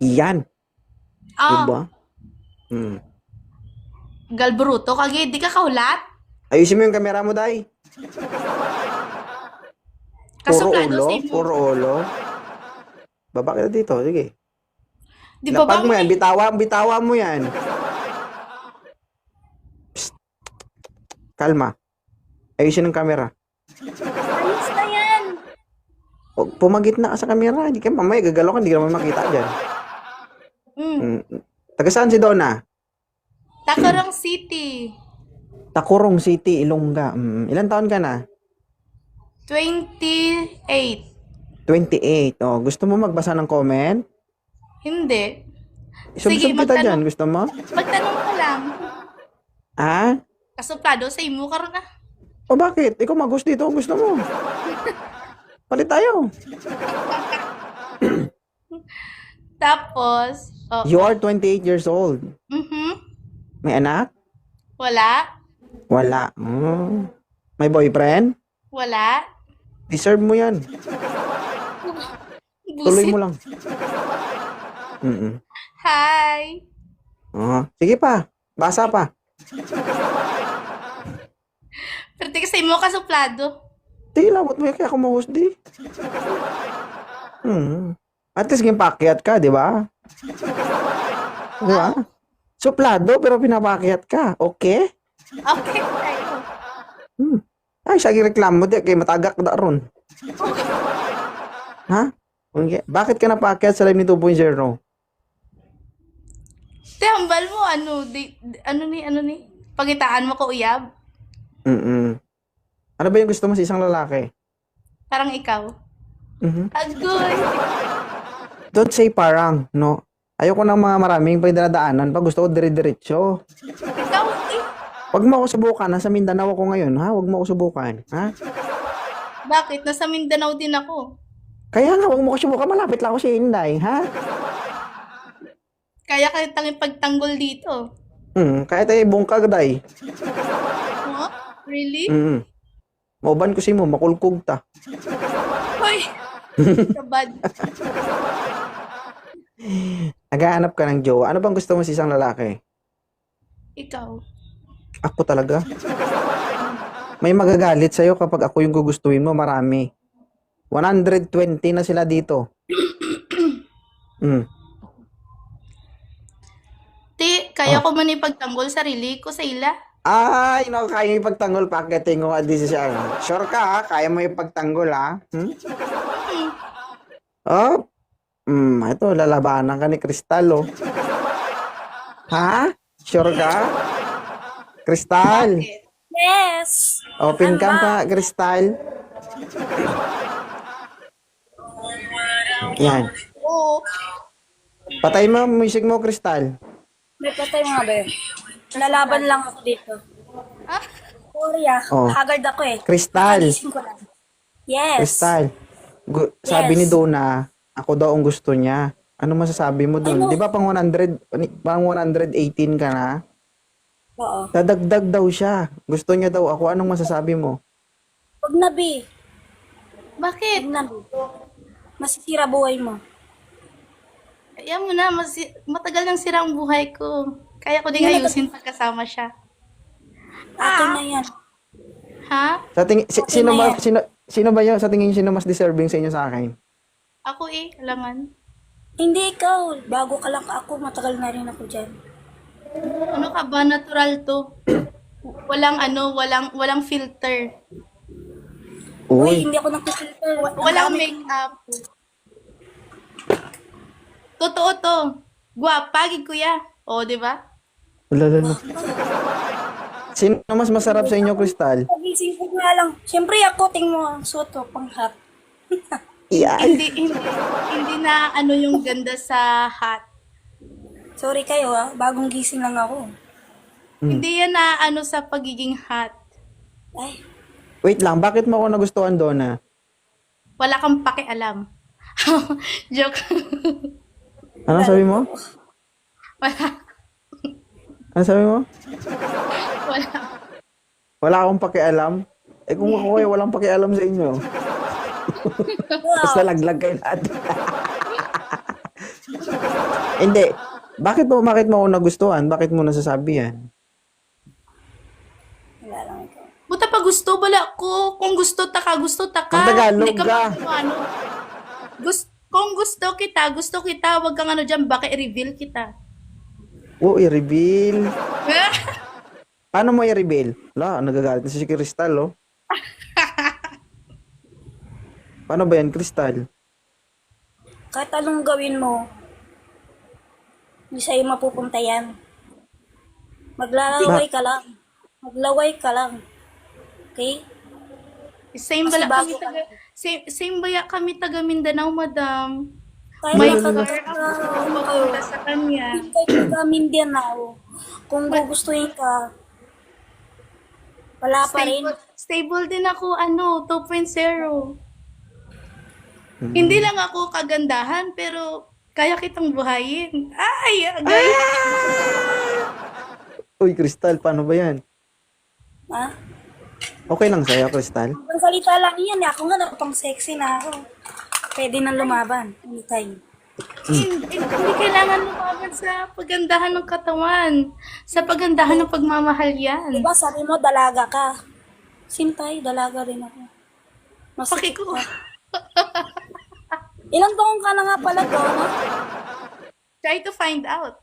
Iyan. Oh, Diba? Hmm. galbruto, kagi, di ka kaulat? Ayusin mo yung camera mo, Day. Puro ulo, puro ulo. Baba ka dito, sige. Di ba ba Lapag mo yan, bitawa, bitawa mo yan. Psst. Kalma. Ayusin ang camera. Ayos na yan. Pumagit na ka sa camera. Hindi ka mamaya gagalaw ka, hindi ka naman makita dyan. Mm. Mm. Taga saan si Donna? Takarang City. Takurong City, Ilongga. Mm. Ilan taon ka na? 28. 28. Oh, gusto mo magbasa ng comment? Hindi. Sige, kita magtanong. dyan. Gusto mo? Magtanong ka lang. Ah? Kasuplado sa imo karon ah. O bakit? Ikaw mag dito. Gusto mo? Palit tayo. Tapos, oh, You are 28 years old. mhm. May anak? Wala. Wala. Mm. May boyfriend? Wala. Deserve mo yan. Tuloy mo lang. Mm-mm. Hi. Oh, sige pa. Basa pa. Pero tika sa imo kasuplado. Tila, ba't mo kaya ako ma-host di? Hmm. At least pakyat ka, di ba? Di ba? Suplado, pero pinapakyat ka. Okay? Okay. Hmm. Ay, sige reklamo di. Kaya matagak na ron. ha? Okay. Bakit ka napakyat sa live ni 2.0? Te, hambal mo, ano, di, di- ano ni, ano ni? Pagitaan mo ko uyab? Mm-mm. Ano ba yung gusto mo sa isang lalaki? Parang ikaw. Mhm. Agoy. Don't say parang, no? Ayoko ng mga maraming pagdadaanan. Pag gusto ko, dire-diretso. Huwag mo ako subukan. Nasa Mindanao ako ngayon, ha? Huwag mo ako subukan, ha? Bakit? Nasa Mindanao din ako. Kaya nga, huwag mo ako subukan. Malapit lang ako sa Inday, ha? Kaya kayo tanging pagtanggol dito. Hmm, kaya tayo bungkag, day. Huh? Really? Hmm. Mauban ko si mo, makulkog ta. Hoy! Kabad. Naghahanap ka ng jowa. Ano bang gusto mo sa isang lalaki? Ikaw. Ako talaga. May magagalit sa'yo kapag ako yung gugustuhin mo, marami. 120 na sila dito. Hmm. Ti, kaya ko man ipagtanggol sarili ko sa ila. Ay, no, kaya mo ipagtanggol. Pakiting ko at siya. Sure ka, ha? Kaya mo ipagtanggol, ha? Hmm? Oh, hmm, ito, lalabanan ka ni Kristal, oh. Ha? Sure ka? Kristal, Yes. open cam ka, Kristal. Yan. Oo. Patay mo ang music mo, Kristal. May patay mga be. Lalaban lang ako dito. Ah, ah. Oh. Haggard ako eh. Kristal. Kagising ko lang. Yes. Kristal. Gu- sabi Yes. ni Donna, ako daw ang gusto niya. Ano masasabi mo dun? Ano? Di ba pang 100, pang 118 ka na? Oo. Dadagdag daw siya. Gusto niya daw ako. Anong masasabi mo? Huwag na be. bakit? Huwag na be. Masisira buhay mo. Kaya mo na, mas, matagal nang sira ang buhay ko. Kaya ko din Hindi na- ayusin pagkasama siya. Akin na yan. Ha? Sa tingin, si- Okay sino na ba, sino, sino ba yun? Sa tingin sino mas deserving sa inyo sa akin? Ako eh, alaman. Hindi ikaw. Bago ka lang ako. Matagal na rin ako dyan. Ano ka ba? Natural to. Walang ano, walang walang filter. Uy, Uy, hindi ako nagpifilter. Walang makeup. Totoo to. Gwapa, gid kuya. O, di ba? lalo Sino mas masarap sa inyo, Kristal? Pagising ko nga lang. Siyempre ako, tingin mo ang suot ko, pang hot. Iyan. Hindi, hindi, hindi na ano yung ganda sa hat. Sorry kayo ah. Bagong gising lang ako. Hindi yan na ano sa pagiging hot. Ay, Wait lang, bakit mo ako nagustuhan, Donna? Wala kang pakialam. Joke. Ano sabi mo? Wala. Ano sabi mo? Wala. Wala akong pakialam. Eh kung ako kayo, walang pakialam sa inyo. Basta laglag kayo lahat. Hindi. Bakit mo, bakit mo ako nagustuhan? Bakit mo nasasabi yan? Wala lang ikaw. Buta pa gusto, bala ko. Kung gusto ta ka, gusto ta ka. Magtagalog Hindi ka. mag- ano. Gusto, kung gusto kita, gusto kita, wag kang ano dyan, baka i-reveal kita. Oo, i-reveal. Paano mo i-reveal? Wala, nagagalit na si Crystal, oh. Paano ba yan, Crystal? Kahit anong gawin mo, hindi sa'yo mapupunta yan. Maglalaway ka lang. Maglaway ka lang. Okay? Same Kasi bala bago kami ka- taga, same, same baya kami taga Mindanao, madam. Kahit May pupunta sa kanya. kahit taga Mindanao, kung gugustuhin ka, wala pa rin. Stable, stable din ako, ano, 2.0. Hindi lang ako kagandahan, pero kaya kitang buhayin. Ay, agay. Uy, Crystal, paano ba yan? Ha? Okay lang sa'yo, Crystal? Ang salita lang yan. eh. Ako nga, napang sexy na ako. Pwede nang lumaban. Anytime. hindi, hindi kailangan lumaban sa pagandahan ng katawan. Sa pagandahan ng pagmamahal yan. Diba sabi mo, dalaga ka. Sintay, dalaga rin ako. Mas Paki ko. Ilang taong ka na nga pala to, no? Try to find out.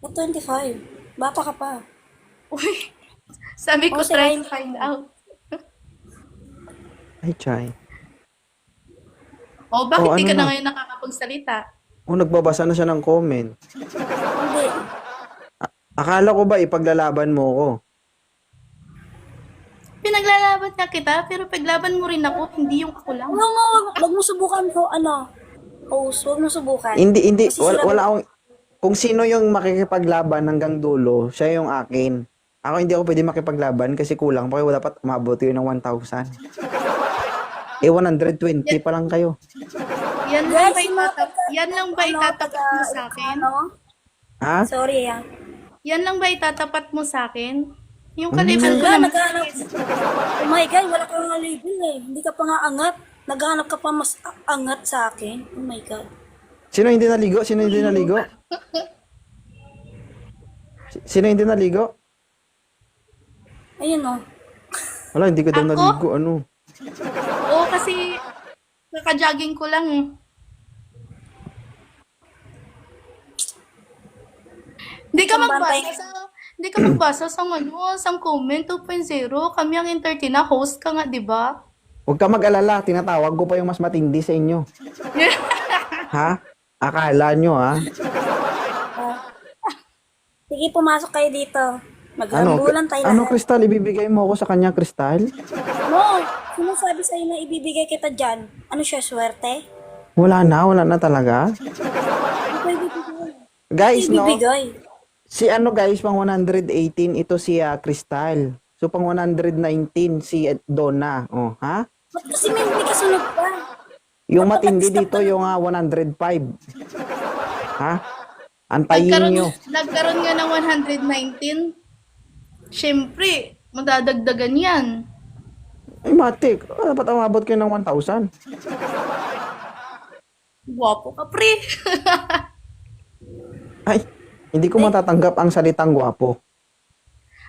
At 25. Bata ka pa. Uy, sabi ko, Oh, try sirain to find out. Ay, Chay. Oh, bakit Oh, di ano ka na na? ngayon nakakapagsalita? Oh, nagbabasa na siya ng comment. Hindi. Akala ko ba ipaglalaban mo ko? Pinaglalaban nga kita, pero paglaban mo rin ako, hindi yung ako lang. Huwag mo, wag, wag mo subukan ko, ano, host, wag mo subukan. Hindi, hindi. Kasi Wala, akong... Kung sino yung makikipaglaban hanggang dulo, siya yung akin. Ako hindi ako pwede makipaglaban kasi kulang pa kayo. Dapat umabot kayo ng 1,000. Eh, 120 pa lang kayo. Yan lang ba itatap yan lang ba ano, itatapat mo sa akin? Ano? Ha? Sorry, ah. Yan lang ba itatapat mo sa akin? Yung kalibin ko naghahanap. Oh my God, wala kang label eh. Hindi ka pa nga angat. Naghahanap ka pa mas angat sa akin. Oh my God. Sino hindi naligo? Sino hindi naligo? Si- Sino hindi naligo? Ayun oh. Wala, hindi ka daw Ako? naligo. Ano? Oo, kasi kaka-jogging ko lang eh. Hindi ka magbasa bantay. sa hindi ka magbasa sa ano, sa comment 2.0. Kami ang entertain na host ka nga, di ba? Huwag ka mag-alala. Tinatawag ko pa yung mas matindi sa inyo. Ha? Akala nyo, ha? Sige, pumasok kayo dito. Ano? Maghambulan tayo Ano, lahat. Crystal? Ibibigay mo ako sa kanya, Crystal? No, sino sabi sa'yo na ibibigay kita dyan? Ano siya, swerte? Wala na, wala na talaga. Ano ibibigay? Guys, no? Ibibigay. Si ano guys, pang 118, ito si ah, Crystal. So pang 119 si ah, Donna. Oh, ha? Ba't kasi may hindi kasunod pa? Yung matindi dito yung ah, 105. Ha? Antayin Nagkaroon, nyo. nagkaroon nga ng 119. Siyempre, madadagdagan yan. Ay, matik. Ah, dapat umabot kayo ng 1,000. Guwapo ka, pre. Ay, hindi ko matatanggap ang salitang gwapo.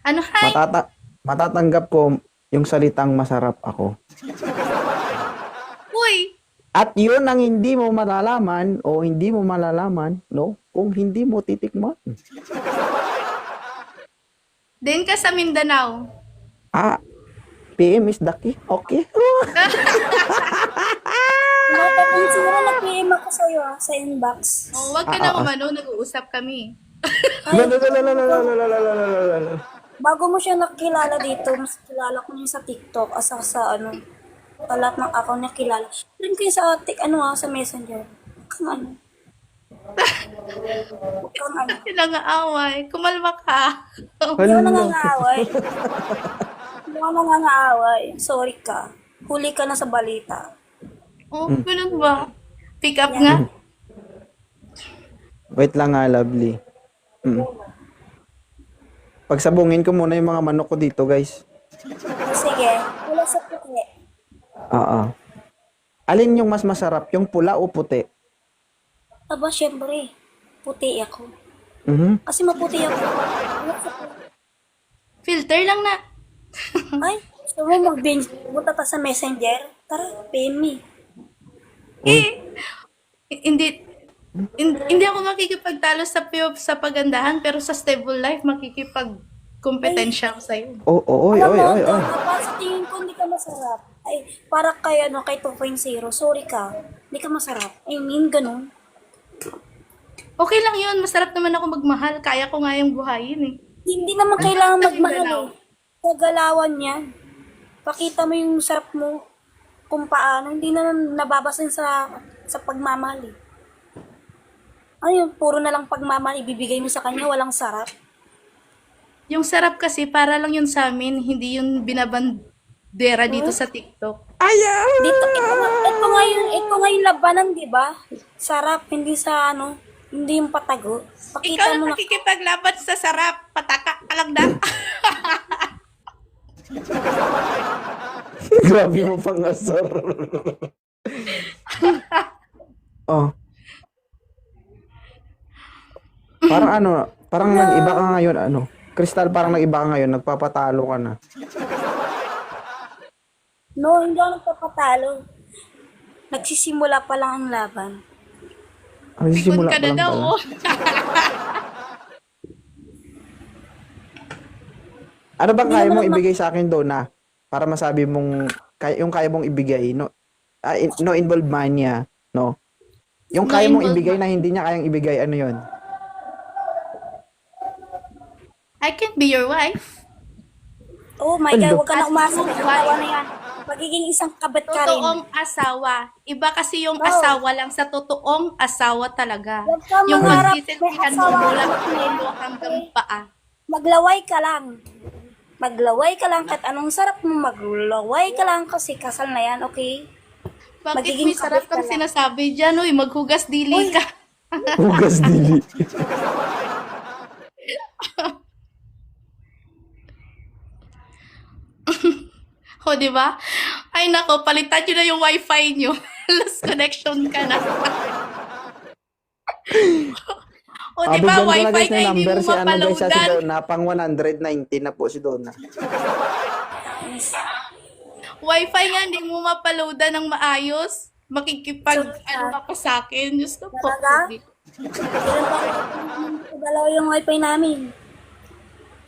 ano, hi? Matata matatanggap ko yung salitang masarap ako. Uy! At yun ang hindi mo malalaman o hindi mo malalaman, no? Kung hindi mo titikman. Din ka sa Mindanao. Ah, PM is the key. Okay. Napapansin mo na nag-PM ako sa'yo ah, sa inbox. Oh, wag ka na umano, nag-uusap kami. Ay, Bago mo siya nakilala dito, mas kilala ko niya sa TikTok asa sa ano, sa lahat ng account niya kilala. Rin ko yung sa tik, ano ah, sa messenger. Kang ano. Kang ano. Sila nga away. Kumalma ka. Hindi ako nangangaaway. Hindi ako nangangaaway. Sorry ka. Huli ka na sa balita. oh, ganun ba? Pick up nga. Wait lang nga, lovely. Mm. Pagsabungin ko muna yung mga manok ko dito, guys. Sige. Wala sa puti. Oo. Alin yung mas masarap, yung pula o puti? Aba, syempre. puti ako. Mhm. Kasi maputi ako. Sa Filter lang na. Ay, gusto mo mag-binge? Punta pa sa messenger? Tara, Pemi. Eh, hindi, hin- hindi ako makikipagtalo sa pio sa pagandahan, pero sa stable life, makikipag-kompetensya ako sa'yo. Oh, oh, oy, Alam oy, mo, oy, oy. Donna, sa tingin ko hindi ka masarap. Ay, para kay, ano, kay 2.0, sorry ka. Hindi ka masarap. I mean, ganun. Okay lang yun, masarap naman ako magmahal. Kaya ko nga yung buhayin eh. Hindi naman kailangan magmahal galaw. eh. Sa galawan yan. Pakita mo yung sarap mo kung paano. Hindi naman nababasin sa sa pagmamahal eh. Ayun, puro na lang pagmamahal ibibigay mo sa kanya, walang sarap. Yung sarap kasi, para lang yun sa amin, hindi yun binabandera dito sa TikTok. Ayaw! Dito, ito, nga- ito nga yung, ito nga yung labanan, di ba? Sarap, hindi sa ano, hindi yung patago. Ikaw Pakita mo na na, nakikipaglaban sa sarap. Pataka ka lang na. Grabe mo pang asar. oh. Parang ano, parang nag-iba ka ngayon, ano. Crystal, parang nag-iba ka ngayon, nagpapatalo ka na. no, hindi ako nagpapatalo. Nagsisimula pa lang ang laban. Ano, Ikot simula ka pa na lang daw. pala. Ano bang kaya mong ibigay sa akin doon na para masabi mong kaya, yung kaya mong ibigay no ah, in- no involved mania no yung No kaya mong involved ibigay na hindi niya kayang ibigay ano yon I can be your wife. Oh my Ano? God, huwag ka na umasa. As Nagkatawa na yan. Magiging isang kabit ka rin. Totoong asawa. Iba kasi yung Oh. asawa lang sa totoong asawa talaga. Huwag ka Yung may mo asawa mula ka. ulo hanggang paa. Maglaway ka lang. Maglaway ka lang kahit anong sarap mo, maglaway ka lang kasi kasal na yan, okay? Bakit may Magiging sarap kabit ka kang lang. sinasabi dyan? Uy, maghugas dili ka. hugas dili O, di ba? Ay, nako, palitan nyo na yung wifi nyo. Lost connection ka na. o, di ba? Na Wifi ng hindi mo si ano guys si. Donna pang 190 na po si Donna Wifi nga, hindi mo mapaloadan ng maayos. Makikipag, ano ka pa sa akin. Diyos ko po. Talaga? Dalawa yung wifi namin?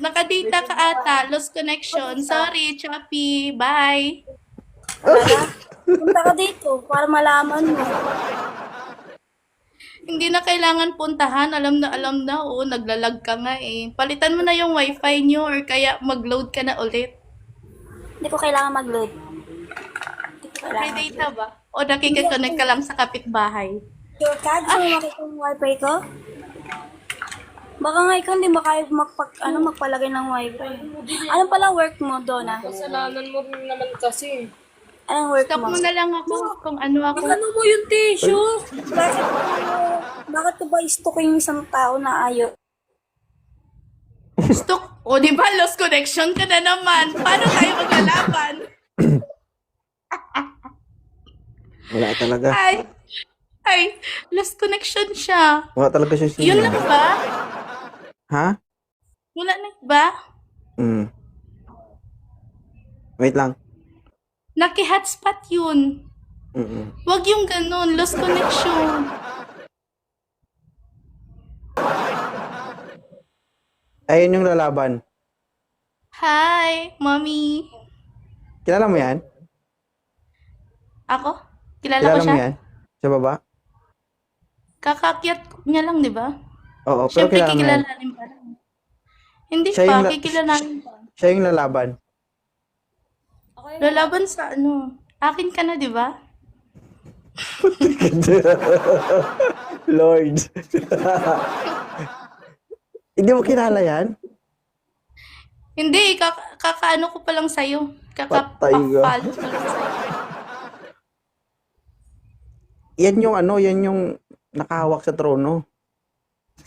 Nakadata ka ata. Lost connection. Sorry, Choppy. Bye. Punta ka dito para malaman mo. Hindi na kailangan puntahan. Alam na, alam na. Oo, naglalag ka nga eh. Palitan mo na yung wifi nyo or kaya mag-load ka na ulit. Hindi ko kailangan mag-load. Hindi ko May data ba? O nakikiconnect ka lang sa kapitbahay. Sure ka? Gusto mo makita yung wifi ko? Baka nga ikaw hindi makaya magpag, ano, magpalagay ng wifi. Ano pala work mo, Donna? Kasalanan mo rin naman kasi. Anong work Stop mo? mo na lang ako kung ano ako. Ano mo yung tissue? Bakit mo, bakit ko ba istok yung isang tao na ayaw? Gusto, o di ba lost connection ka na naman? Paano tayo maglalaban? wala talaga Ay, ay, lost connection siya. wala talaga siya siya Yun lang ba? Ha Wala na ba? mm. wait lang Naki-hotspot yun. Mm-mm. Huwag yung ganun, lost connection. ayun yung lalaban Hi, mommy. kilala mo yan Ako? Kilala, kilala ko mo siya? yan sa baba Kakakyat niya lang, di ba? Oo pero Siyempre, mo yan kikilalanin pa lang. Hindi Siya yung pa, la- kikilalanin pa. siya yung lalaban Lalaban sa ano? Akin ka na, di ba? Lord. Hindi mo kilala yan? Hindi, kaka, kakaano ko pa lang sa'yo. Patay ka. Kakapapalo ko lang sa'yo. Yan yung ano, yan yung nakahawak sa trono.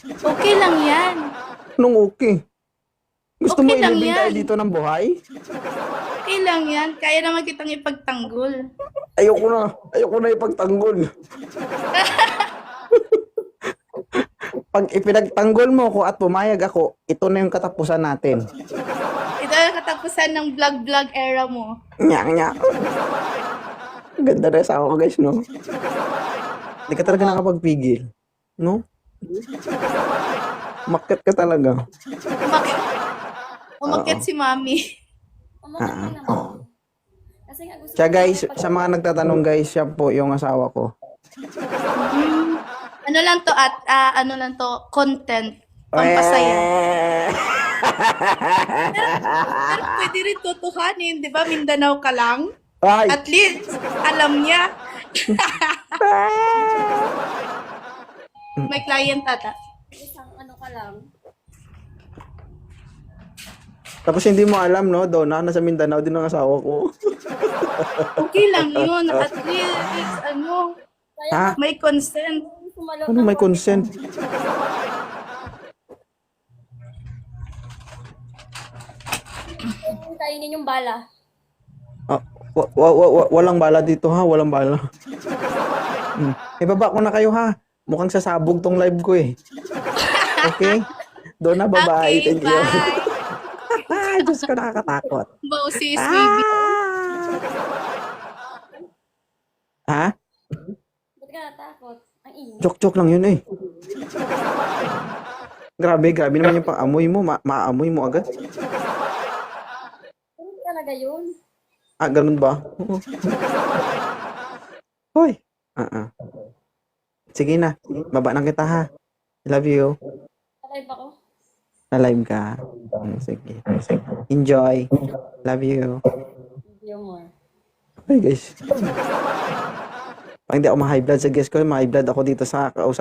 Okay lang yan. Nung okay. Gusto mo Okay lang ilibing yan. tayo dito ng buhay? Okay lang yan. Kaya naman kitang ipagtanggol. Ayoko na. Ayoko na ipagtanggol. pag ipinagtanggol mo ko at pumayag ako, ito na yung katapusan natin. Ito ang katapusan ng vlog-vlog era mo. Nya, nya. Ganda na sa ako guys, no? Hindi ka talaga nakapagpigil. No? Makit ka talaga. Umakit, umakit si mami. Umakit Ah. ka naman. Kasi nga gusto Siya guys, sa mga nagtatanong guys, siya po yung asawa ko. Ano lang to at ah, ano lang to, content. Pampasaya. Eh. Pero pwede rin tutuhanin, di ba? Mindanao ka lang. Ay! At least, alam niya. May client ata. isang ano ka lang. Tapos hindi mo alam, no? Donna, nasa Mindanao din ang asawa ko. Okay lang yun. At least, ano, ha? may consent. Sumalaw Ano may consent? kainin yung bala. Ah, wa- wa- wa- wa- walang bala dito ha, walang bala. Hmm. Eh, baba ko na kayo ha. Mukhang sasabog tong live ko eh. Okay? Donna, bye-bye. Okay, Thank you. bye. Ay, Diyos ko, nakakatakot. Sis, baby. Ha? Ba't ka natakot? Ang ingay. Joke-joke lang yun eh. Grabe, grabe naman yung pang-amoy mo. Ma- maamoy mo agad. Ano talaga yun? Ah, ganun ba? Hoy. Ah, ah. Sige na. Baba na kita ha. Love you. Alive ako? Na-live ka. Hmm, sige. Enjoy. Love you. Video more. Hey guys. Pag hindi ako ma-high blood sa guest ko, ma-high blood ako dito sa kausap.